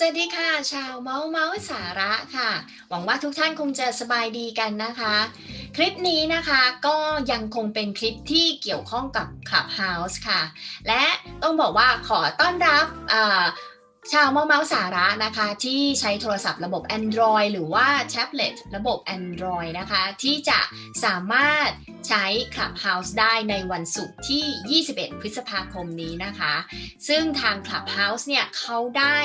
สวัสดีค่ะ ชาวเมาส์เมาส์สาระค่ะ หวังว่าทุกท่านคงจะสบายดีกันนะคะ คลิปนี้นะคะก็ยังคงเป็นคลิปที่เกี่ยวข้องกับ Clubhouse ค่ะ และต้องบอกว่าขอต้อนรับ ชาวเมาเมาส์สาระนะคะ ที่ใช้โทรศัพท์ระบบ Android หรือว่าแท็บเล็ตระบบ Android นะคะ ที่จะสามารถใช้ Clubhouse ได้ในวันศุกร์ที่ 21 พฤษภาคมนี้นะคะ ซึ่งทาง Clubhouse เนี่ยเขาได้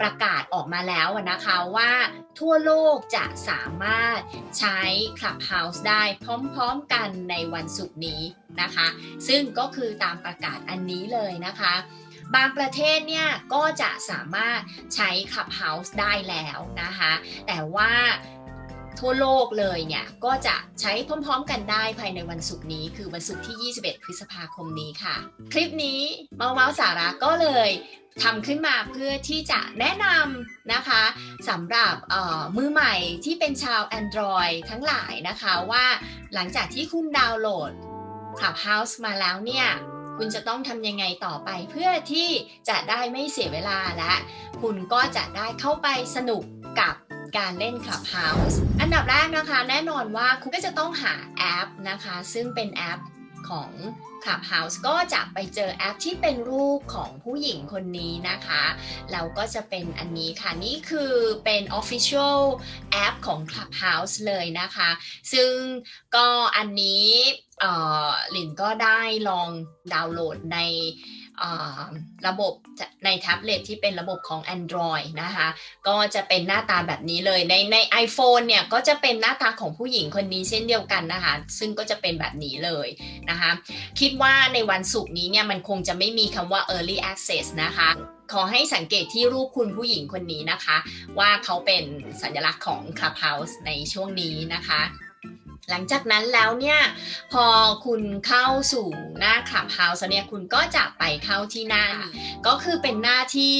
ประกาศออกมาแล้วนะคะว่าทั่วโลกจะสามารถใช้ Clubhouse ได้พร้อมๆกันในวันศุกร์นี้นะคะ ซึ่งก็คือตามประกาศอันนี้เลยนะคะ บางประเทศเนี่ยก็จะสามารถใช้ Clubhouse ได้แล้วนะคะ แต่ว่าทั่วโลกเลยเนี่ยก็จะใช้พร้อมๆกันได้ภายในวันศุกร์นี้ คือวันศุกร์ที่ 21 พฤษภาคมนี้ค่ะ คลิปนี้เมาเมาสาระก็เลยทำขึ้นมาเพื่อที่จะแนะนำนะคะสำหรับมือใหม่ที่เป็นชาว Android ทั้งหลายนะคะว่าหลังจากที่คุณดาวน์โหลด Clubhouse มาแล้วเนี่ย คุณจะต้องทำยังไงต่อไปเพื่อที่จะได้ไม่เสียเวลาและ คุณก็จะได้เข้าไปสนุกกับการเล่น Clubhouse อันดับแรกนะคะ แน่นอนว่าคุณก็จะต้องหาแอปนะคะ ซึ่งเป็นแอป ของ Clubhouse ก็จะไปเจอแอปที่เป็นรูปของผู้หญิงคนนี้นะคะแล้วก็จะเป็นอันนี้ค่ะ นี่คือเป็น Official แอปของ Clubhouse เลยนะคะ ซึ่งก็อันนี้หลินก็ได้ลองดาวน์โหลดใน ระบบในแท็บเล็ตที่เป็นระบบของ Android นะคะ ก็จะเป็นหน้าตาแบบนี้เลย ในใน iPhone เนี่ยก็จะเป็นหน้าตาของผู้หญิงคนนี้เช่นเดียวกันนะคะ ซึ่งก็จะเป็นแบบนี้เลยนะคะ คิดว่าในวันศุกร์นี้เนี่ยมันคงจะไม่มีคำว่า early access นะคะขอให้สังเกตที่รูปคุณผู้หญิงคนนี้นะคะ ว่าเขาเป็นสัญลักษณ์ของ Clubhouse ในช่วงนี้นะคะ หลังจากนั้นแล้วเนี่ยพอคุณเข้าสู่หน้า Clubhouse เนี่ยคุณก็จะไปเข้าที่หน้านี้ก็คือเป็นหน้าที่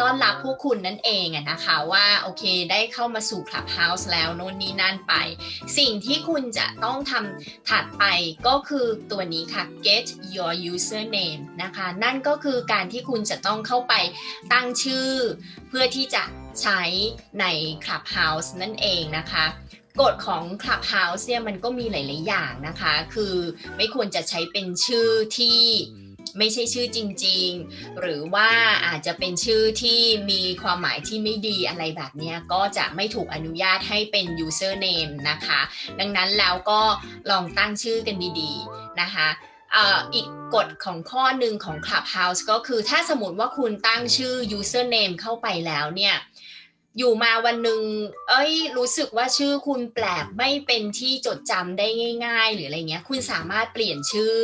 ต้อนรับผู้คุณนั่นเองนะคะว่าโอเคได้เข้ามาสู่ Clubhouse แล้วโน่นนี่นั่นไป สิ่งที่คุณจะต้องทำถัดไปก็คือตัวนี้ค่ะ get your username นะคะนั่นก็คือการที่คุณจะต้องเข้าไปตั้งชื่อ เพื่อที่จะใช้ใน Clubhouse นั่นเองนะคะ กฎของ Clubhouse เนี่ยมันก็มีหลาย ๆ อย่างนะคะ คือไม่ควรจะใช้เป็นชื่อที่ไม่ใช่ชื่อจริง ๆ หรือว่าอาจจะเป็นชื่อที่มีความหมายที่ไม่ดีอะไรแบบนี้ก็จะไม่ถูกอนุญาตให้เป็น username นะคะ ดังนั้นแล้วก็ลองตั้งชื่อกันดี ๆ นะคะอีกกฎของข้อหนึ่งของ Clubhouse ก็คือถ้าสมมติว่าคุณตั้งชื่อ username เข้าไปแล้วเนี่ย อยู่มาวันหนึ่งเอ้ย รู้สึกว่าชื่อคุณแปลกไม่เป็นที่จดจำได้ง่าย ๆ หรืออะไรเงี้ย คุณสามารถเปลี่ยนชื่อ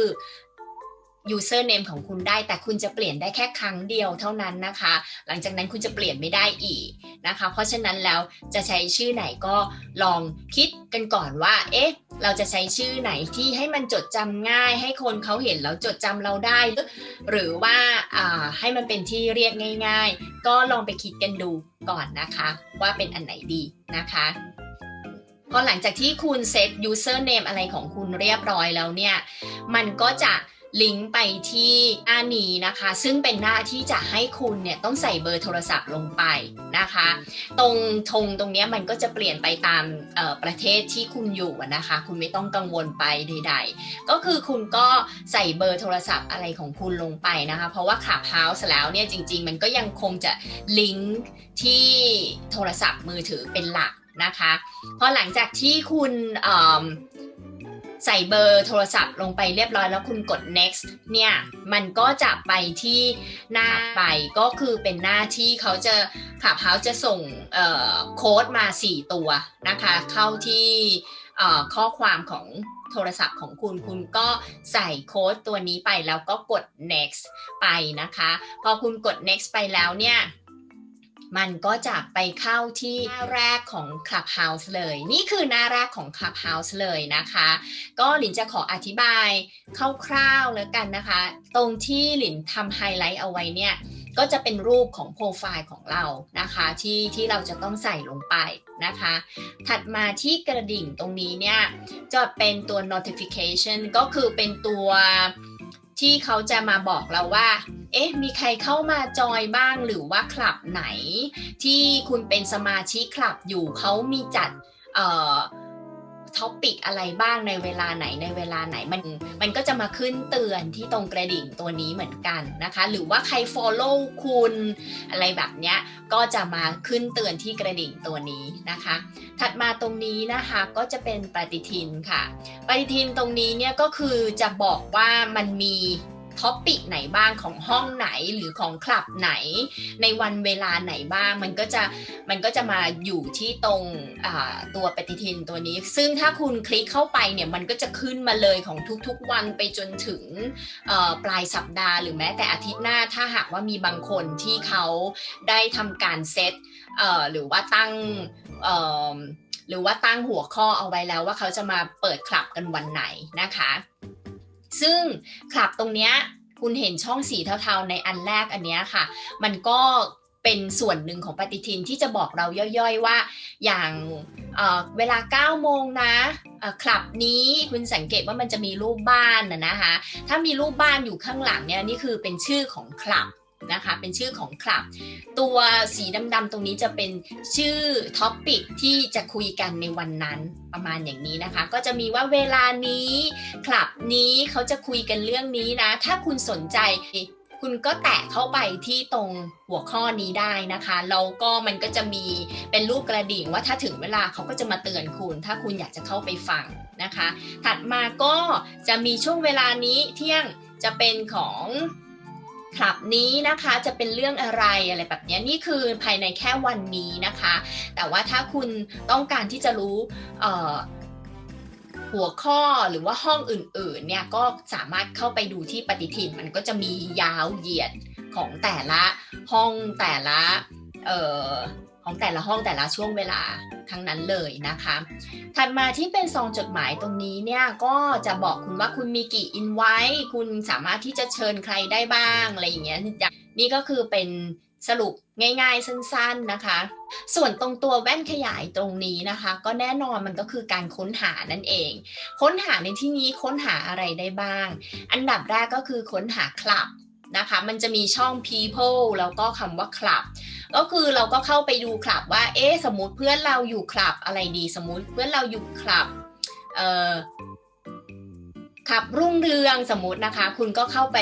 username ของคุณได้ แต่คุณจะเปลี่ยนได้แค่ครั้งเดียวเท่านั้นนะคะ หลังจากนั้นคุณจะเปลี่ยนไม่ได้อีกนะคะ เพราะฉะนั้นแล้วจะใช้ชื่อไหนก็ลองคิดกันก่อนว่า เอ๊ะ เราจะใช้ชื่อไหนที่ให้มันจดจำง่าย ให้คนเขาเห็นแล้วจดจำเราได้ หรือว่าให้มันเป็นที่เรียกง่าย ๆ ก็ลองไปคิดกันดูก่อนนะคะ ว่าเป็นอันไหนดีนะคะพอหลังจากที่คุณเซต username อะไรของคุณเรียบร้อยแล้วเนี่ย มันก็จะ ลิงก์ไปที่หน้านี้นะคะ ซึ่งเป็นหน้าที่จะให้คุณเนี่ยต้องใส่เบอร์โทรศัพท์ลงไปนะคะ ตรงธงตรงนี้มันก็จะเปลี่ยนไปตามประเทศที่คุณอยู่นะคะ คุณไม่ต้องกังวลไปใด ๆ ก็คือคุณก็ใส่เบอร์โทรศัพท์อะไรของคุณลงไปนะคะ เพราะว่าขับเฮาส์แล้วเนี่ยจริง ๆ มันก็ยังคงจะลิงก์ที่โทรศัพท์มือถือเป็นหลักนะคะ พอหลังจากที่คุณ ใส่เบอร์โทรศัพท์ลงไปเรียบร้อยแล้วคุณกด next เนี่ยมันก็จะไปที่หน้าไปก็คือเป็นหน้าที่เขาจะขับเขาจะส่งโค้ดมา 4 ตัวนะคะ เข้าที่ข้อความของโทรศัพท์ของคุณคุณก็ใส่โค้ดตัวนี้ไปแล้วก็กด next ไปนะคะ พอคุณกด next ไปแล้วเนี่ย มันก็จะไปเข้าที่หน้าแรกของ Clubhouse เลย นี่คือหน้าแรกของ Clubhouse เลยนะคะ ก็หลินจะขออธิบายคร่าวๆแล้วกันนะคะ ตรงที่หลินทำไฮไลท์เอาไว้เนี่ยก็จะเป็นรูปของโปรไฟล์ของเรานะคะที่ที่เราจะต้องใส่ลงไปนะคะ ถัดมาที่กระดิ่งตรงนี้เนี่ยจะเป็นตัว notification ก็คือเป็นตัวท ที่เขาจะมาบอกเราว่า เอ๊ะ มีใครเข้ามาจอยบ้างหรือว่าคลับไหน ที่คุณเป็นสมาชิกคลับอยู่เขามีจัดเอ่อ ท็อปิกอะไรบ้างในเวลาไหนในเวลาไหนมันมันก็จะมาขึ้นเตือนที่ตรงกระดิ่งตัวนี้เหมือนกันนะคะ หรือว่าใคร follow คุณ อะไรแบบเนี้ยก็จะมาขึ้นเตือนที่กระดิ่งตัวนี้นะคะ ถัดมาตรงนี้นะคะก็จะเป็นปฏิทินค่ะ ปฏิทินตรงนี้เนี่ยก็คือจะบอกว่ามันมี ท็อปิกไหนบ้างของห้องไหนหรือของคลับไหน ในวันเวลาไหนบ้าง มันก็จะมันก็จะมาอยู่ที่ตรงตัวปฏิทินตัวนี้ ซึ่งถ้าคุณคลิกเข้าไปเนี่ยมันก็จะขึ้นมาเลยของทุกๆวันไปจนถึงปลายสัปดาห์หรือแม้แต่อาทิตย์หน้าถ้าหากว่ามีบางคนที่เขาได้ทำการเซตหรือว่าตั้งหรือว่าตั้งหัวข้อเอาไว้แล้วว่าเขาจะมาเปิดคลับกันวันไหนนะคะ ซึ่งคลับตรงเนี้ยคุณเห็นช่องสีเทาๆ ในอันแรกอันเนี้ยค่ะ มันก็เป็นส่วนหนึ่งของปฏิทินที่จะบอกเราย่อยๆว่า อย่างเเวลา 9 โมงนะคลับนี้คุณสังเกตว่ามันจะมีรูปบ้านนะนะคะ ถ้ามีรูปบ้านอยู่ข้างหลังเนี่ยนี่คือเป็นชื่อของคลับ นะคะ เป็นชื่อของคลับ ตัวสีดำๆตรงนี้จะเป็นชื่อท็อปปิกที่จะคุยกันในวันนั้นประมาณอย่างนี้นะคะ ก็จะมีว่าเวลานี้คลับนี้เขาจะคุยกันเรื่องนี้นะ ถ้าคุณสนใจคุณก็แตะเข้าไปที่ตรงหัวข้อนี้ได้นะคะแล้วก็มันก็จะมีเป็นรูปกระดิ่งว่าถ้าถึงเวลาเขาก็จะมาเตือนคุณ ถ้าคุณอยากจะเข้าไปฟังนะคะ ถัดมาก็จะมีช่วงเวลานี้เที่ยงจะเป็นของ คลับนี้นะคะจะเป็นเรื่องอะไรอะไรแบบนี้นี่คือภายในแค่วันนี้นะคะ แต่ว่าถ้าคุณต้องการที่จะรู้หัวข้อหรือว่าห้องอื่นๆเนี่ยก็สามารถเข้าไปดูที่ปฏิทิน มันก็จะมียาวเหยียดของแต่ละห้องแต่ละ ของแต่ละห้องแต่ละช่วงเวลาทั้งนั้นเลยนะคะ ถัดมาที่เป็นซองจดหมายตรงนี้เนี่ยก็จะบอกคุณว่าคุณมีกี่อินไว้คุณสามารถที่จะเชิญใครได้บ้างอะไรอย่างเงี้ยนี่ก็คือเป็นสรุปง่ายๆสั้นๆนะคะ ส่วนตรงตัวแว่นขยายตรงนี้นะคะ ก็แน่นอนมันก็คือการค้นหานั่นเอง ค้นหาในที่นี้ค้นหาอะไรได้บ้าง อันดับแรกก็คือค้นหาคลับ นะคะมันจะมีช่อง people แล้วก็คำว่าคลับก็คือเราก็เข้าไปดูคลับว่า เอ๊สมมติเพื่อนเราอยู่คลับอะไรดี สมมติเพื่อนเราอยู่คลับเอ่อขับรุ่งเรืองสมมตินะคะ คุณก็เข้าไป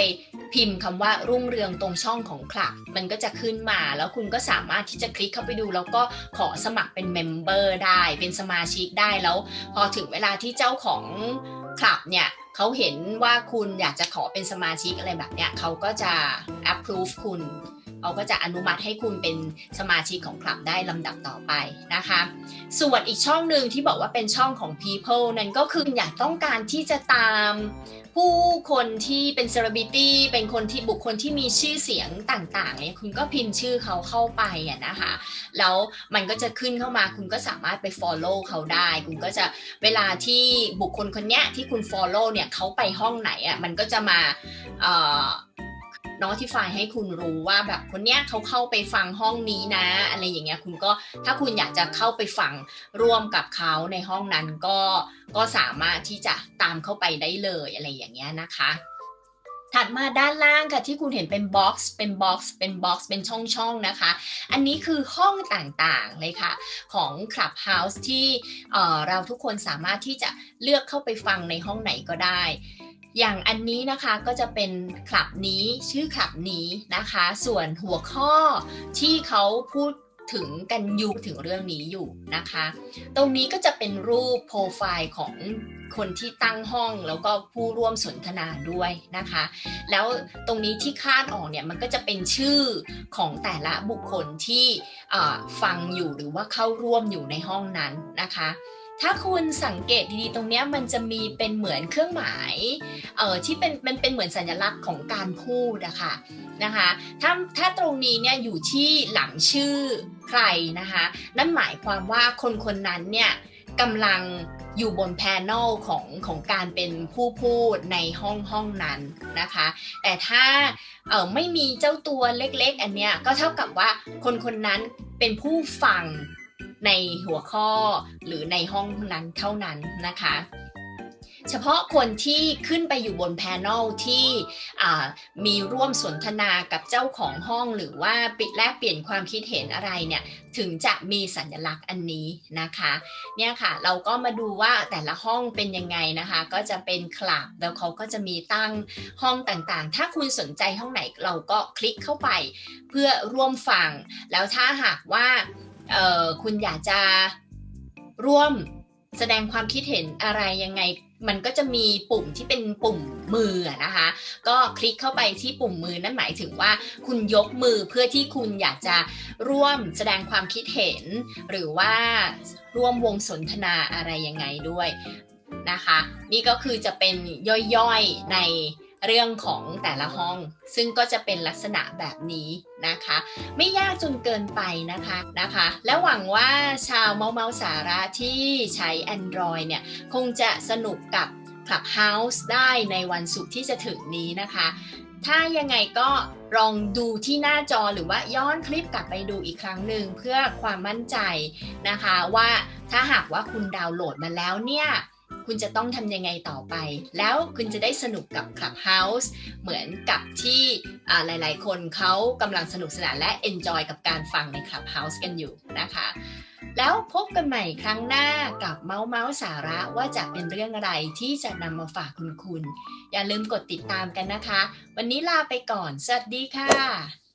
พิมพ์คำว่ารุ่งเรืองตรงช่องของคลับ มันก็จะขึ้นมาแล้วคุณก็สามารถที่จะคลิกเข้าไปดู แล้วก็ขอสมัครเป็นเมมเบอร์ได้ เป็นสมาชิกได้แล้ว พอถึงเวลาที่เจ้าของคลับเนี่ย เขาเห็นว่าคุณอยากจะขอเป็นสมาชิกอะไรแบบเนี้ยเขาก็จะ approve คุณ เขาก็จะอนุมัติให้คุณเป็นสมาชิกของคลับได้ลำดับต่อไปนะคะ ส่วนอีกช่องหนึ่งที่บอกว่าเป็นช่องของ people นั่นก็คืออยากต้องการที่จะตามผู้คนที่เป็นเซเลบริตี้เป็นคนที่บุคคลที่มีชื่อเสียงต่างๆเนี่ยคุณก็พิมพ์ชื่อเขาเข้าไปอะนะคะ แล้วมันก็จะขึ้นเข้ามาคุณก็สามารถไป follow เขาได้ คุณก็จะเวลาที่บุคคลคนนี้ที่คุณ follow เนี่ยเขาไปห้องไหนอะมันก็จะมา notify ให้คุณรู้ว่าแบบคนเนี้ยเขาเข้าไปฟังห้องนี้นะ อะไรอย่างเงี้ยคุณก็ถ้าคุณอยากจะเข้าไปฟังร่วมกับเขาในห้องนั้นก็ก็สามารถที่จะตามเข้าไปได้เลยอะไรอย่างเงี้ยนะคะถัดมาด้านล่างค่ะที่คุณเห็นเป็นบ็อกซ์เป็นบ็อกซ์เป็นบ็อกซ์เป็นช่องๆนะคะ อันนี้คือห้องต่างๆเลยค่ะ ของ Clubhouse ที่เราทุกคนสามารถที่จะเลือกเข้าไปฟังในห้องไหนก็ได้ อย่างอันนี้นะคะก็จะเป็นคลับนี้ชื่อคลับนี้นะคะ ส่วนหัวข้อที่เขาพูดถึงกันอยู่ถึงเรื่องนี้อยู่นะคะ ตรงนี้ก็จะเป็นรูปโปรไฟล์ของคนที่ตั้งห้องแล้วก็ผู้ร่วมสนทนาด้วยนะคะ แล้วตรงนี้ที่คาดออกเนี่ยมันก็จะเป็นชื่อของแต่ละบุคคลที่ฟังอยู่หรือว่าเข้าร่วมอยู่ในห้องนั้นนะคะ ถ้าคุณสังเกตดีๆตรงนี้มันจะมีเป็นเหมือนเครื่องหมายเอ่อที่เป็นมันเป็นเหมือนสัญลักษณ์ของการพูดนะคะนะคะถ้าถ้าตรงนี้เนี่ยอยู่ที่หลังชื่อใครนะคะนั่นหมายความว่าคนคนนั้นเนี่ยกำลังอยู่บนแพนลของของการเป็นผู้พูดในห้องห้องนั้นนะคะ แต่ถ้าเออไม่มีเจ้าตัวเล็กๆ อันเนี้ยก็เท่ากับว่าคนคนนั้นเป็นผู้ฟัง ในหัวข้อหรือในห้องนั้นเท่านั้นนะคะเฉพาะคนที่ขึ้นไปอยู่บนแพนอลที่มีร่วมสนทนากับเจ้าของห้องหรือว่าปิดแลกเปลี่ยนความคิดเห็นอะไรเนี่ยถึงจะมีสัญลักษณ์อันนี้นะคะเนี่ยค่ะเราก็มาดูว่าแต่ละห้องเป็นยังไงนะคะ ก็จะเป็นคลับแล้วเขาก็จะมีตั้งห้องต่างๆ ถ้าคุณสนใจห้องไหนเราก็คลิกเข้าไปเพื่อร่วมฟัง แล้วถ้าหากว่า คุณอยากจะร่วมแสดงความคิดเห็นอะไรยังไง มันก็จะมีปุ่มที่เป็นปุ่มมือนะคะ ก็คลิกเข้าไปที่ปุ่มมือนั่นหมายถึงว่า คุณยกมือเพื่อที่คุณอยากจะร่วมแสดงความคิดเห็น หรือว่าร่วมวงสนทนาอะไรยังไงด้วยนะคะ นี่ก็คือจะเป็นย่อยๆใน เรื่องของแต่ละห้อง ซึ่งก็จะเป็นลักษณะแบบนี้นะคะ ไม่ยากจนเกินไปนะคะนะคะ และหวังว่าชาวเมาเมาสาระที่ใช้ Android เนี่ย คงจะสนุกกับ Clubhouse ได้ในวันศุกร์ที่จะถึงนี้นะคะ ถ้ายังไงก็ลองดูที่หน้าจอหรือว่าย้อนคลิปกลับไปดูอีกครั้งหนึ่งเพื่อความมั่นใจนะคะว่าถ้าหากว่าคุณดาวน์โหลดมาแล้วเนี่ย คุณจะต้องทำยังไงต่อไป แล้วคุณจะได้สนุกกับ Clubhouse เหมือนกับที่หลาย ๆ คนเขากำลังสนุกสนานและ enjoy กับการฟังใน Clubhouse กันอยู่นะคะ แล้วพบกันใหม่ครั้งหน้ากับเมาส์เมาส์สาระว่าจะเป็นเรื่องอะไรที่จะนำมาฝากคุณคุณ อย่าลืมกดติดตามกันนะคะ วันนี้ลาไปก่อน สวัสดีค่ะ